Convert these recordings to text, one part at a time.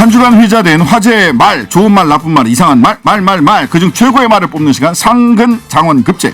한 주간 회자된 화제의 말, 좋은 말, 나쁜 말, 이상한 말, 말, 말, 말, 그중 최고의 말을 뽑는 시간 상근 장원 급제.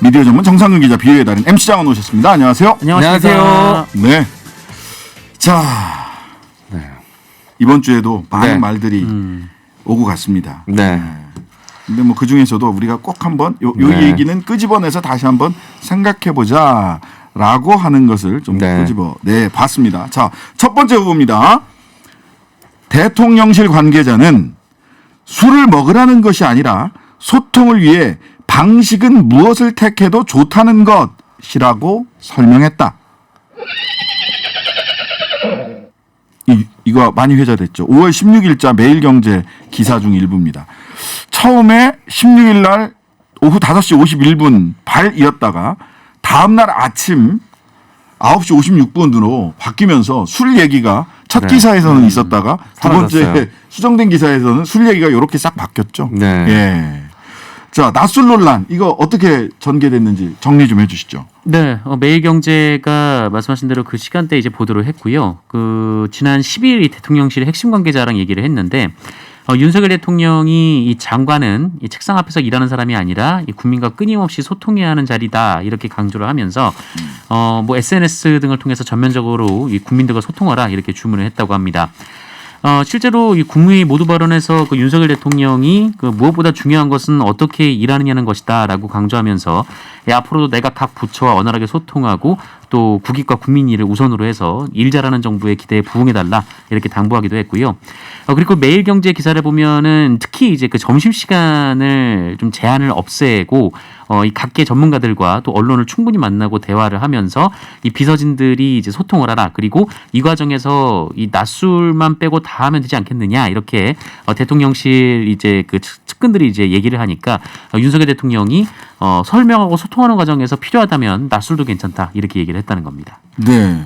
미디어 전문 정상근 기자 비유의 달인 MC 장원 오셨습니다. 안녕하세요. 안녕하세요. 네. 자, 이번 주에도 많은 네. 말들이 오고 갔습니다. 네. 근데 뭐 그 중에서도 우리가 꼭 한번 요, 요 네. 얘기는 끄집어내서 다시 한번 생각해 보자라고 하는 것을 좀 네. 끄집어 내 봤습니다. 자, 첫 번째 후보입니다. 대통령실 관계자는 술을 먹으라는 것이 아니라 소통을 위해 방식은 무엇을 택해도 좋다는 것이라고 설명했다. 이, 이거 많이 회자됐죠. 5월 16일자 매일경제 기사 중 일부입니다. 처음에 16일 날 오후 5시 51분 발이었다가 다음날 아침 9시 56분으로 바뀌면서 술 얘기가 첫 네. 기사에서는 있었다가 두 번째 사라졌어요. 수정된 기사에서는 술 얘기가 이렇게 싹 바뀌었죠. 네. 예. 자, 낮술 논란 이거 어떻게 전개됐는지 정리 좀 해주시죠. 네, 어, 매일경제가 말씀하신 대로 그 시간대 이제 보도를 했고요. 그 지난 12일 이 대통령실 핵심 관계자랑 얘기를 했는데 어, 윤석열 대통령이 이 장관은 이 책상 앞에서 일하는 사람이 아니라 이 국민과 끊임없이 소통해야 하는 자리다 이렇게 강조를 하면서 어, 뭐 SNS 등을 통해서 전면적으로 이 국민들과 소통하라 이렇게 주문을 했다고 합니다. 어, 실제로 이 국무회의 모두 발언에서 그 윤석열 대통령이 그 무엇보다 중요한 것은 어떻게 일하느냐는 것이다라고 강조하면서 예, 앞으로도 내가 각 부처와 원활하게 소통하고 또 국익과 국민 일을 우선으로 해서 일 잘하는 정부의 기대에 부응해달라 이렇게 당부하기도 했고요. 어, 그리고 매일경제 기사를 보면은 특히 이제 그 점심 시간을 좀 제한을 없애고 어, 이 각계 전문가들과 또 언론을 충분히 만나고 대화를 하면서 이 비서진들이 이제 소통을 하라. 그리고 이 과정에서 이 낮술만 빼고 다 하면 되지 않겠느냐. 이렇게 어, 대통령실 이제 그 측- 측근들이 이제 얘기를 하니까 어, 윤석열 대통령이 어, 설명하고 소통하는 과정에서 필요하다면 낮술도 괜찮다. 이렇게 얘기를 했다는 겁니다. 네.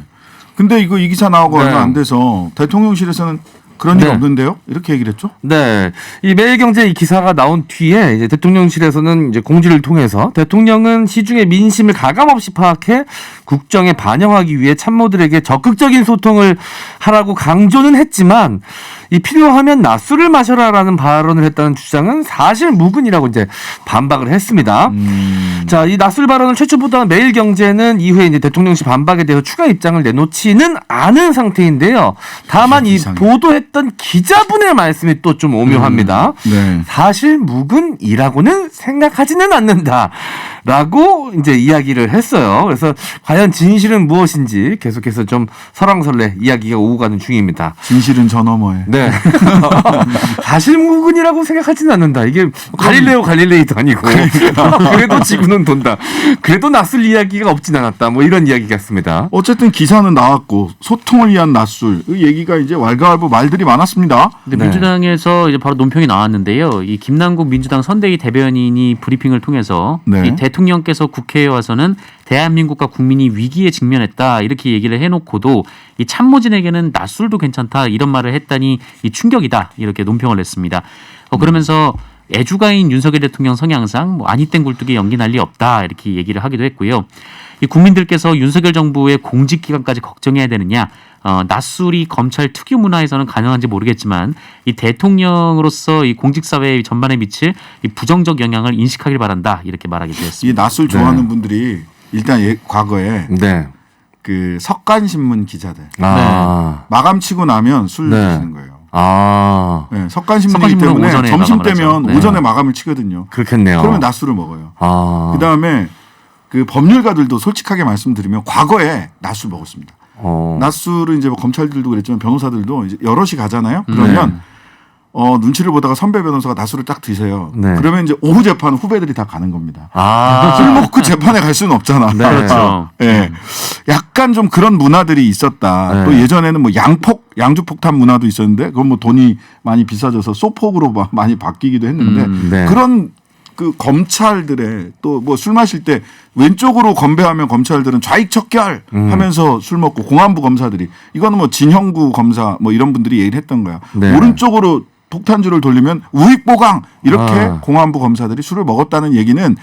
근데 이거 이 기사 나오고 네. 얼마 안 돼서 대통령실에서는 그런 일 네. 없는데요? 이렇게 얘기를 했죠? 네. 이 매일경제 이 기사가 나온 뒤에 이제 대통령실에서는 이제 공지를 통해서 대통령은 시중의 민심을 가감없이 파악해 국정에 반영하기 위해 참모들에게 적극적인 소통을 하라고 강조는 했지만 이 필요하면 낮술을 마셔라라는 발언을 했다는 주장은 사실 무근이라고 이제 반박을 했습니다. 음. 자, 이 낮술 발언을 최초 보도한 매일경제는 이후에 이제 대통령실 반박에 대해서 추가 입장을 내놓지는 않은 상태인데요. 다만 이 이상해. 보도했던 기자분의 말씀이 또 좀 오묘합니다. 네. 사실 묵은이라고는 생각하지는 않는다. 라고 이제 이야기를 했어요. 그래서 과연 진실은 무엇인지 계속해서 좀 설왕설래 이야기가 오고 가는 중입니다. 진실은 저 너머에. 네. 사실 묵은이라고 생각하지는 않는다. 이게 갈릴레오 갈릴레이도 아니고. 그래도 지구는 돈다. 그래도 낯설 이야기가 없진 않았다. 뭐 이런 이야기 같습니다. 어쨌든 기사는 나왔고 소통을 위한 낮술 이 얘기가 이제 왈가왈부 말들이 많았습니다. 근데 네. 민주당에서 이제 바로 논평이 나왔는데요. 이 김남국 민주당 선대위 대변인이 브리핑을 통해서 네. 이 대통령 께서 국회에 와서는 대한민국과 국민이 위기에 직면했다 이렇게 얘기를 해놓고도 이 참모진에게는 낮술도 괜찮다 이런 말을 했다니 이 충격이다 이렇게 논평을 냈습니다. 어, 그러면서 애주가인 윤석열 대통령 성향상 뭐 아니땡 굴뚝에 연기 난리 없다 이렇게 얘기를 하기도 했고요. 이 국민들께서 윤석열 정부의 공직 기간까지 걱정해야 되느냐? 어, 낮술이 검찰 특유 문화에서는 가능한지 모르겠지만 이 대통령으로서 이 공직 사회 전반에 미칠 이 부정적 영향을 인식하길 바란다 이렇게 말하기도 이 했습니다. 낮술 좋아하는 분들이 일단 예, 과거에 네. 그 석간 신문 기자들 아. 마감 치고 나면 술 네. 드시는 거예요. 아. 네, 석간신문이기 때문에 오전에 점심 때면. 네. 오전에 마감을 치거든요. 그렇겠네요. 그러면 낮술을 먹어요. 아. 그 다음에 그 법률가들도 솔직하게 말씀드리면 과거에 낮술 먹었습니다. 어. 낮술은 이제 뭐 검찰들도 그랬지만 변호사들도 이제 여럿이 가잖아요. 그러면 네. 어, 눈치를 보다가 선배 변호사가 낮술을 딱 드세요. 네. 그러면 이제 오후 재판 후배들이 다 가는 겁니다. 아. 술 먹고 재판에 갈 수는 없잖아. 네. 그렇죠. 예. 약간 좀 그런 문화들이 있었다. 네. 또 예전에는 뭐 양폭, 양주 폭탄 문화도 있었는데 그건 뭐 돈이 많이 비싸져서 소폭으로 마- 많이 바뀌기도 했는데 음, 네. 그런 그 검찰들의 또 뭐 술 마실 때 왼쪽으로 건배하면 검찰들은 좌익 척결 음. 하면서 술 먹고 공안부 검사들이 이거는 뭐 진형구 검사 뭐 이런 분들이 얘기를 했던 거야. 네. 오른쪽으로 폭탄주를 돌리면 우익 보강 이렇게 아. 공안부 검사들이 술을 먹었다는 얘기는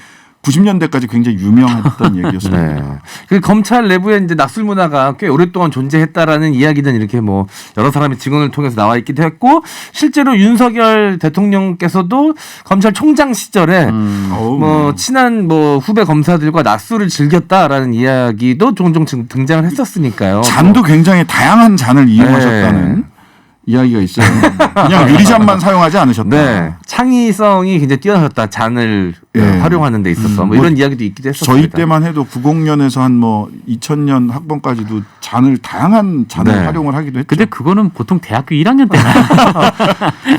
90년대까지 굉장히 유명했던 얘기였습니다. 네. 그 검찰 내부에 이제 낙술 문화가 꽤 오랫동안 존재했다라는 이야기는 이렇게 뭐 여러 사람의 증언을 통해서 나와 있기도 했고 실제로 윤석열 대통령께서도 검찰총장 시절에 어우, 뭐 친한 뭐 후배 검사들과 낙술을 즐겼다라는 이야기도 종종 증- 등장을 했었으니까요. 잔도 굉장히 다양한 잔을 이용하셨다는 네. 이야기가 있어요. 그냥 유리잔만 사용하지 않으셨다. 네, 창의성이 굉장히 뛰어나셨다. 잔을 예. 어, 활용하는 데 있어서 뭐뭐 이런 이야기도 있기도 했었습니다. 저희 때만 해도 90년에서 한 뭐 2000년 학번까지도 잔을 다양한 잔을 네. 활용을 하기도 했죠. 근데 그거는 보통 대학교 1학년 때나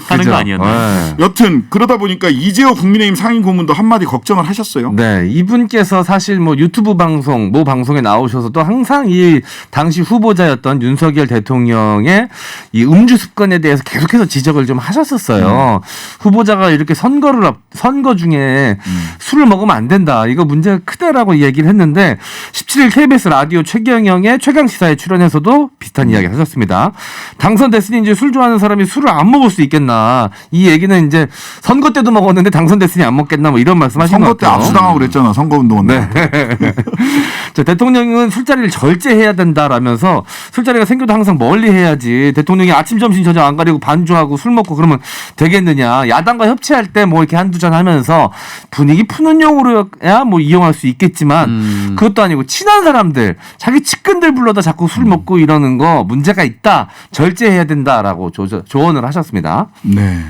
하는? 거 아니었나요? 네. 여튼 그러다 보니까 이재호 국민의힘 상임 고문도 한마디 걱정을 하셨어요. 네, 이분께서 사실 뭐 유튜브 방송, 모 방송에 나오셔서도 항상 이 당시 후보자였던 윤석열 대통령의 이 음주 습관에 대해서 계속해서 지적을 좀 하셨었어요. 후보자가 이렇게 선거를 앞, 선거 중에 술을 먹으면 안 된다. 이거 문제가 크다라고 얘기를 했는데 17일 KBS 라디오 최경영의 최강 시사에 출연해서도 비슷한 이야기를 하셨습니다. 당선됐으니 이제 술 좋아하는 사람이 술을 안 먹을 수 있겠나. 이 얘기는 이제 선거 때도 먹었는데 당선됐으니 안 먹겠나 뭐 이런 말씀하신 선거 것때 같아요. 압수당하고 그랬잖아. 선거 운동원. 네. 자, 대통령은 술자리를 절제해야 된다라면서 술자리가 생겨도 항상 멀리 해야지. 대통령이 아침, 점심, 저녁 안 가리고 반주하고 술 먹고 그러면 되겠느냐. 야당과 협치할 때 뭐 이렇게 한두 잔 하면서 분위기 푸는 용으로야 뭐 이용할 수 있겠지만 음. 그것도 아니고 친한 사람들, 자기 측근들 불러다 자꾸 술 먹고 이러는 거 문제가 있다. 절제해야 된다라고 조, 조언을 하셨습니다. 네.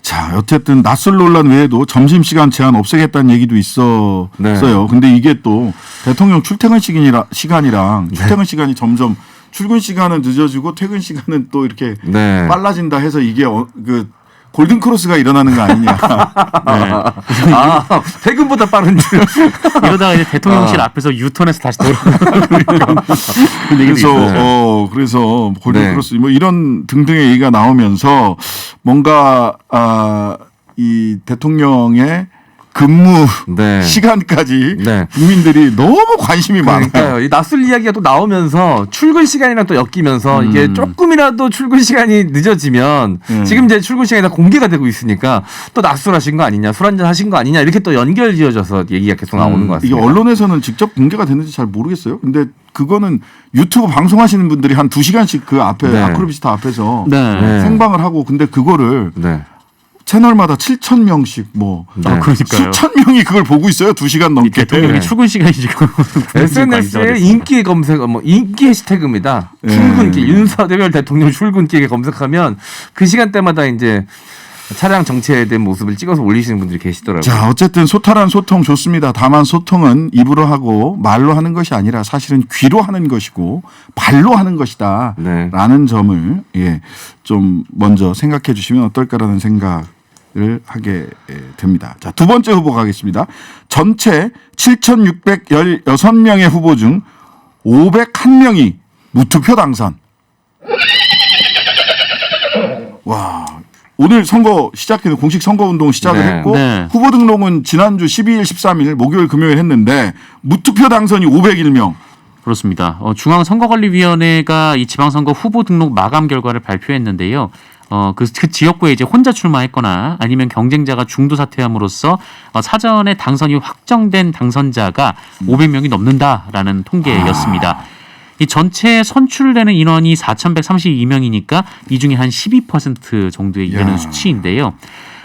자, 어쨌든 낯설 논란 외에도 점심시간 제한 없애겠다는 얘기도 있었어요. 네. 근데 이게 또 대통령 출퇴근 시간이라, 시간이랑 출퇴근 시간이 점점 출근 시간은 늦어지고 퇴근 시간은 또 이렇게 네. 빨라진다 해서 이게 어, 그 골든 크로스가 일어나는 거 아니냐. 네. 아, 퇴근보다 빠른 줄. 이러다가 이제 대통령실 아. 앞에서 유턴해서 다시 돌아오는 그래서. 어 그래서 골든 네. 크로스 뭐 이런 등등의 얘기가 나오면서 뭔가 아이 대통령의 근무 네. 시간까지 네. 국민들이 너무 관심이 많아요. 그러니까요. 이 낯설 이야기가 또 나오면서 출근 시간이랑 또 엮이면서 이게 조금이라도 출근 시간이 늦어지면 음. 지금 이제 출근 시간이 다 공개가 되고 있으니까 또 낙술하신 거 아니냐, 술 한잔 하신 거 아니냐 이렇게 또 연결 지어져서 얘기가 계속 나오는 것 이게 같습니다. 언론에서는 직접 공개가 되는지 잘 모르겠어요. 근데 그거는 유튜브 방송하시는 분들이 한 두 시간씩 그 앞에 네. 아크로비스타 앞에서 네. 네. 생방을 하고 근데 그거를 네. 채널마다 7천 명씩 뭐 네. 아, 그러니까요. 수천 명이 그걸 보고 있어요. 두 시간 이 넘게. 대통령이 네. 출근 시간이 지금 SNS에 인기 검색, 뭐 인기 해시태그입니다. 네. 출근길 윤석열 대통령 출근길 검색하면 그 시간대마다 이제 차량 정체에 대한 모습을 찍어서 올리시는 분들이 계시더라고요. 자, 어쨌든 소탈한 소통 좋습니다. 다만 소통은 입으로 하고 말로 하는 것이 아니라 사실은 귀로 하는 것이고 발로 하는 것이다. 네. 라는 점을 예, 좀 먼저 생각해 주시면 어떨까라는 생각 을 하게 예, 됩니다. 자, 두 번째 후보 가겠습니다. 전체 7,616명의 후보 중 501명이 무투표 당선. 와. 오늘 선거 시작해서 공식 선거 운동 시작을 네. 했고 네. 후보 등록은 지난주 12일, 13일 목요일, 금요일 했는데 무투표 당선이 501명. 그렇습니다. 어, 중앙선거관리위원회가 이 지방선거 후보 등록 마감 결과를 발표했는데요. 어, 그, 그 지역구에 이제 혼자 출마했거나 아니면 경쟁자가 중도 사퇴함으로써 어, 사전에 당선이 확정된 당선자가 500명이 넘는다라는 통계였습니다. 이 전체 선출되는 인원이 4,132명이니까 이 중에 한 12% 정도에 이르는 야. 수치인데요.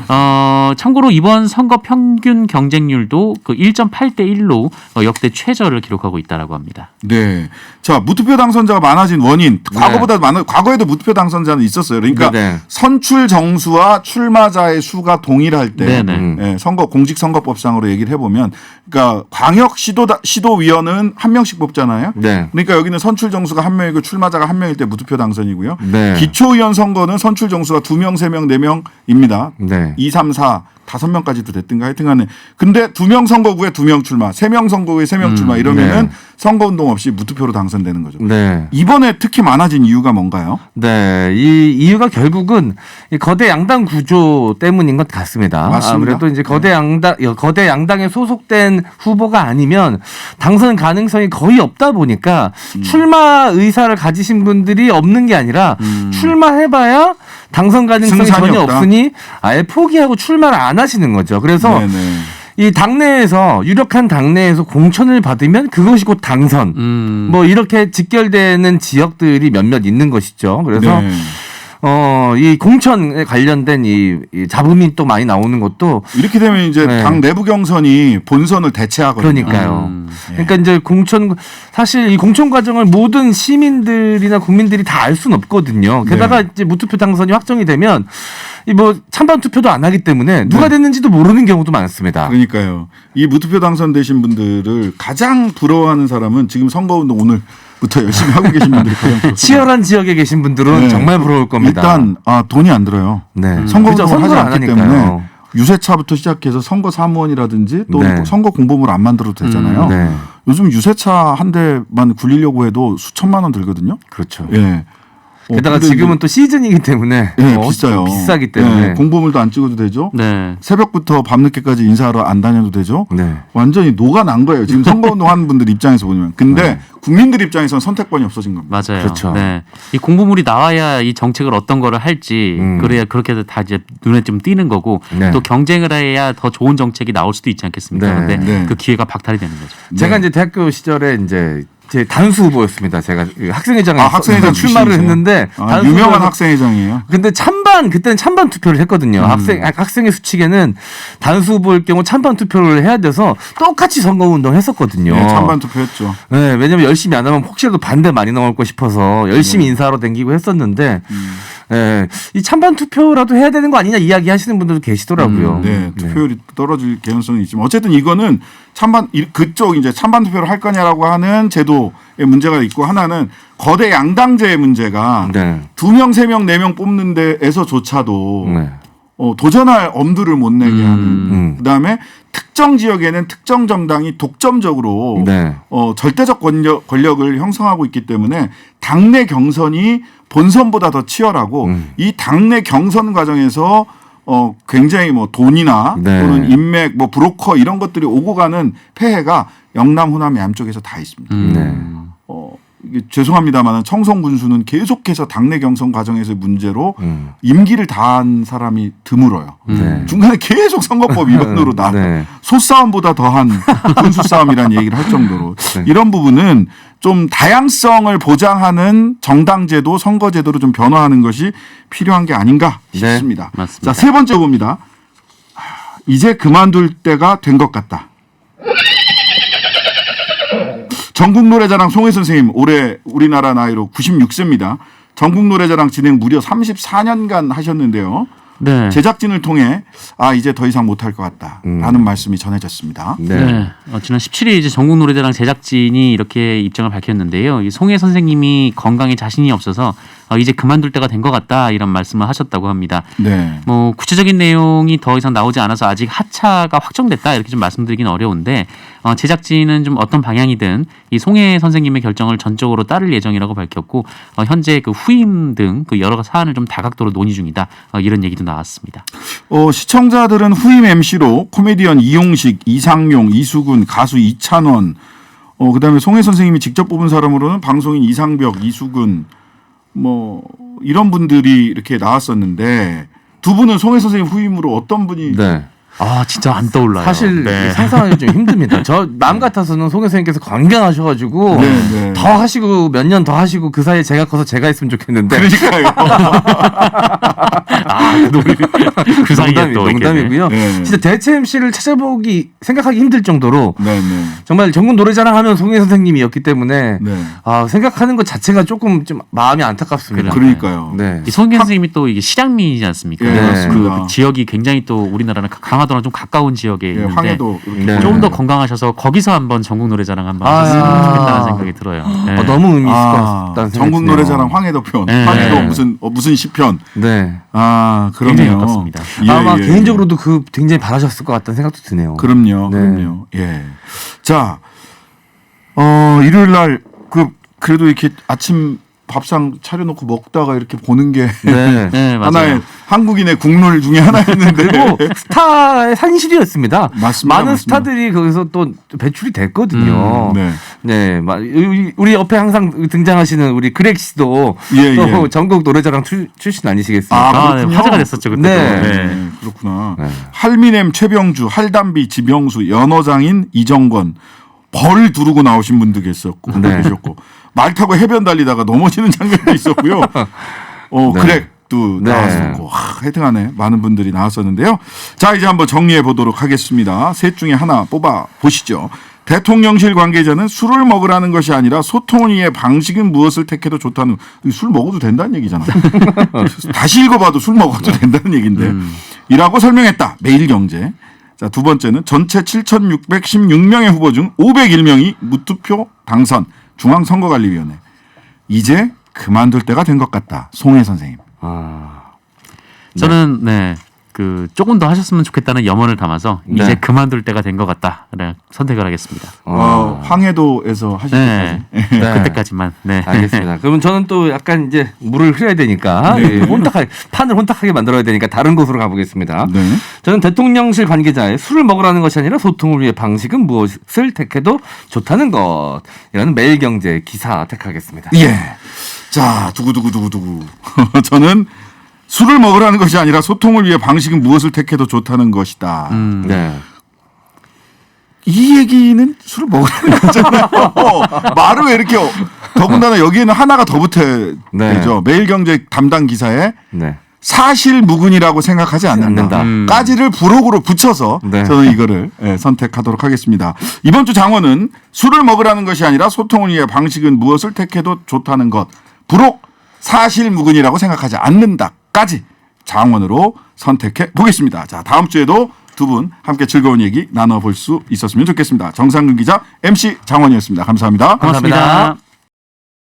어, 참고로 이번 선거 평균 경쟁률도 그 1.8대 1로 어, 역대 최저를 기록하고 있다라고 합니다. 네. 자, 무투표 당선자가 많아진 원인. 네. 과거보다 많은 과거에도 무투표 당선자는 있었어요. 그러니까 네, 네. 선출 정수와 출마자의 수가 동일할 때 네네. 음. 예, 선거 공직 선거법상으로 얘기를 해 보면 그러니까 광역 시도 시도 위원은 한 명씩 뽑잖아요. 네. 그러니까 여기는 선출 정수가 한 명이고 출마자가 한 명일 때 무투표 당선이고요. 네. 기초 의원 선거는 선출 정수가 두 명, 세 명, 네 명입니다. 네. 2, 3, 4, 다섯 명까지도 됐든가 하여튼간에 근데 두 명 선거구에 두 명 출마, 세 명 선거구에 세 명 출마 이러면은 네. 선거운동 없이 무투표로 당선되는 거죠. 네. 이번에 특히 많아진 이유가 뭔가요? 네, 이 이유가 결국은 이 거대 양당 구조 때문인 것 같습니다. 맞습니다. 아무래도 이제 거대 양당 거대 양당에 소속된 후보가 아니면 당선 가능성이 거의 없다 보니까 음. 출마 의사를 가지신 분들이 없는 게 아니라 출마해봐야 당선 가능성이 전혀 없다. 없으니 아예 포기하고 출마를 안 하시는 거죠. 그래서 네네. 이 당내에서 유력한 당내에서 공천을 받으면 그것이 곧 당선. 음. 뭐 이렇게 직결되는 지역들이 몇몇 있는 것이죠. 그래서 네. 어, 이 공천에 관련된 이, 이 잡음이 또 많이 나오는 것도 이렇게 되면 이제 네. 당 내부 경선이 본선을 대체하거든요. 그러니까요. 음. 그러니까 이제 공천 사실 이 공천 과정을 모든 시민들이나 국민들이 다 알 수는 없거든요. 게다가 네. 이제 무투표 당선이 확정이 되면 이뭐 찬반 투표도 안 하기 때문에 누가 네. 됐는지도 모르는 경우도 많습니다. 그러니까요. 이 무투표 당선되신 분들을 가장 부러워하는 사람은 지금 선거운동 오늘 부터 열심히 하고 계신 분들이 가장 부럽습니다. 치열한 지역에 계신 분들은 네. 정말 부러울 겁니다. 일단 아, 돈이 안 들어요. 네. 그죠? 선거운동을 하지 선거를 안 않기 하니까요. 때문에 유세차부터 시작해서 선거 사무원이라든지 또 네. 선거 공보물 안 만들어도 되잖아요. 음, 네. 요즘 유세차 한 대만 굴리려고 해도 수천만 원 들거든요. 그렇죠. 예. 어, 게다가 근데 지금은 또 시즌이기 때문에 예, 어, 비싸요. 비싸기 때문에 예, 공보물도 안 찍어도 되죠. 네. 새벽부터 밤늦게까지 인사하러 안 다녀도 되죠. 네. 완전히 녹아 난 거예요. 지금 선거운동 하는 분들 입장에서 보면. 근데 네. 국민들 입장에서는 선택권이 없어진 겁니다. 맞아요. 그렇죠. 네. 이 공부물이 나와야 이 정책을 어떤 거를 할지 음. 그래야 그렇게 다 이제 눈에 좀 띄는 거고 네. 또 경쟁을 해야 더 좋은 정책이 나올 수도 있지 않겠습니까? 네. 그런데 네. 그 기회가 박탈이 되는 거죠. 제가 이제 대학교 시절에 이제 제 단수 후보였습니다. 제가 그 학생회장에 아, 학생회장 출마를 출신이세요? 했는데 아, 유명한 학생회장이에요. 근데 찬반 그때는 찬반 투표를 했거든요. 학생 아, 학생의 수칙에는 단수 후보일 경우 찬반 투표를 해야 돼서 똑같이 선거 운동을 했었거든요. 네, 찬반 투표했죠. 네, 왜냐면 열심히 안 하면 혹시라도 반대 많이 나올 거 싶어서 열심히 인사하러 댕기고 했었는데, 네, 이 찬반 투표라도 해야 되는 거 아니냐 이야기 하시는 분들도 계시더라고요. 네, 투표율이 떨어질 개연성이 있지만 어쨌든 이거는 찬반 이- 그쪽 이제 찬반 투표를 할 거냐라고 하는 제도의 문제가 있고 하나는 거대 양당제의 문제가 네. 두 명, 세 명, 네 명 뽑는 데에서조차도 네. 어, 도전할 엄두를 못 내게 음. 하는. 음. 그다음에 특정 지역에는 특정 정당이 독점적으로 네. 어, 절대적 권력, 권력을 형성하고 있기 때문에 당내 경선이 본선보다 더 치열하고 음. 이 당내 경선 과정에서 어, 굉장히 뭐 돈이나 네. 또는 인맥, 뭐 브로커 이런 것들이 오고 가는 폐해가 영남, 호남 양쪽에서 다 있습니다. 음. 네. 어, 죄송합니다만 청송 군수는 계속해서 당내 경선 과정에서의 문제로 음. 임기를 다한 사람이 드물어요. 네. 중간에 계속 선거법 위반으로 나 네. 소싸움보다 더한 군수 싸움이라는 얘기를 할 정도로 네. 이런 부분은 좀 다양성을 보장하는 정당제도 선거제도로 좀 변화하는 것이 필요한 게 아닌가 네. 싶습니다. 맞습니다. 자 세 번째 봅니다. 아, 이제 그만둘 때가 된 것 같다. 전국 노래자랑 송혜 선생님 올해 우리나라 나이로 96세입니다. 전국 노래자랑 진행 무려 34년간 하셨는데요. 네. 제작진을 통해 아 이제 더 이상 못할 것 같다라는 말씀이 전해졌습니다. 네. 네. 어, 지난 17일 이제 전국 노래자랑 제작진이 이렇게 입장을 밝혔는데요. 이 송혜 선생님이 건강에 자신이 없어서 어, 이제 그만둘 때가 된 것 같다 이런 말씀을 하셨다고 합니다. 네. 뭐 구체적인 내용이 더 이상 나오지 않아서 아직 하차가 확정됐다 이렇게 좀 말씀드리긴 어려운데 어, 제작진은 좀 어떤 방향이든 이 송혜 선생님의 결정을 전적으로 따를 예정이라고 밝혔고 어, 현재 그 후임 등 그 여러 사안을 좀 다각도로 논의 중이다 어, 이런 얘기도 나왔습니다. 어, 시청자들은 후임 MC로 코미디언 이용식, 이상용, 이수근, 가수 이찬원, 어, 그다음에 송혜 선생님이 직접 뽑은 사람으로는 방송인 이상벽, 이수근, 뭐 이런 분들이 이렇게 나왔었는데 두 분은 송혜 선생님 후임으로 어떤 분이 네. 아 진짜 안 떠올라요. 사실 네. 상상하기 좀 힘듭니다. 저 마음 같아서는 송 선생님께서 건강하셔가지고 네, 네. 더 하시고 몇 년 더 하시고 그 사이에 제가 커서 제가 있으면 좋겠는데 그러니까요. 그 사이에 농담이, 또 농담이고요. 네. 진짜 대체 MC를 찾아보기 생각하기 힘들 정도로 네, 네. 정말 전국 노래자랑 하면 송혜 선생님이었기 때문에 네. 아, 생각하는 것 자체가 조금 좀 마음이 안타깝습니다. 그러니까요. 네. 이 송혜 선생님이 또 이게 실향민이지 않습니까? 예, 네. 그렇습니다. 그 지역이 굉장히 또 우리나라랑 강화 도랑 좀 가까운 지역에 예, 있는데 황해도 이렇게 네. 좀더 건강하셔서 거기서 한번 전국 노래자랑 한번 아. 하셨으면 좋겠다는 생각이 들어요. 네. 어, 너무 의미 있을 것 아, 같다는 생각이 전국. 노래자랑 황해도 편, 네. 황해도 네. 무슨 어, 무슨 시편. 네. 아, 그럼요. 가깝습니다. 예, 아마 예. 개인적으로도 그 굉장히 바라셨을 것 같다는 생각도 드네요. 그럼요, 네. 그럼요. 예. 자, 어, 일요일 날, 그, 그래도 이렇게 아침 밥상 차려놓고 먹다가 이렇게 보는 게 네. 네, 맞아요. 하나의 한국인의 국룰 중에 하나였는데 그리고 스타의 산실이었습니다. 맞습니다, 많은 맞습니다. 스타들이 거기서 또 배출이 됐거든요. 음, 네. 네, 마- 우리- 옆에 항상 등장하시는 우리 그렉 씨도 예, 또 예. 전국 노래자랑 출, 출신 아니시겠습니까? 아, 아, 네. 화제가 됐었죠 그때. 네. 네. 네, 그렇구나. 네. 할미넴, 최병주, 할담비, 지병수, 연어장인 이정권 벌 두르고 나오신 분도 계셨고 네. 계셨고 말 타고 해변 달리다가 넘어지는 장면도 있었고요. 어, 네. 그렉도 네. 나왔었고 하, 하여튼간에 많은 분들이 나왔었는데요. 자 이제 한번 정리해 보도록 하겠습니다. 셋 중에 하나 뽑아 보시죠. 대통령실 관계자는 술을 먹으라는 것이 아니라 위해 방식은 무엇을 택해도 좋다는 술 먹어도 된다는 얘기잖아. 다시 읽어봐도 술 먹어도 된다는 얘기인데 이라고 설명했다. 매일경제. 자, 두 번째는 전체 7,616명의 후보 중 501명이 무투표 당선 중앙선거관리위원회. 이제 그만둘 때가 된 것 같다. 송혜 선생님. 아, 저는 네. 그 조금 더 하셨으면 좋겠다는 염원을 담아서 네. 이제 그만둘 때가 된 것 같다. 네, 선택을 하겠습니다. 어, 황해도에서 하실 네. 때까지. 네. 그때까지만. 네. 알겠습니다. 그러면 저는 또 약간 이제 물을 흐려야 되니까 네. 예, 혼탁하게 판을 혼탁하게 만들어야 되니까 다른 곳으로 가보겠습니다. 네. 저는 대통령실 관계자의 술을 먹으라는 것이 아니라 소통을 위해 방식은 무엇을 택해도 좋다는 것. 이라는 매일경제 기사 택하겠습니다. 예. 자, 두구두구두구두구. 저는 술을 먹으라는 것이 아니라 소통을 위해 방식은 무엇을 택해도 좋다는 것이다. 음. 네. 이 얘기는 술을 먹으라는 거잖아요. 말을 왜 이렇게 어- 더군다나 여기에는 하나가 더 붙어야 네. 매일경제 담당 기사에 네. 사실 무근이라고 생각하지 않는다. 않는다. 음. 까지를 부록으로 붙여서 네. 저는 이거를 예, 선택하도록 하겠습니다. 이번 주 장원은 술을 먹으라는 것이 아니라 소통을 위해 방식은 무엇을 택해도 좋다는 것. 부록 사실 무근이라고 생각하지 않는다까지 장원으로 선택해 보겠습니다. 자, 다음 주에도 두 분 함께 즐거운 얘기 나눠볼 수 있었으면 좋겠습니다. 정상근 기자, MC 장원이었습니다 감사합니다. 고맙습니다. 감사합니다.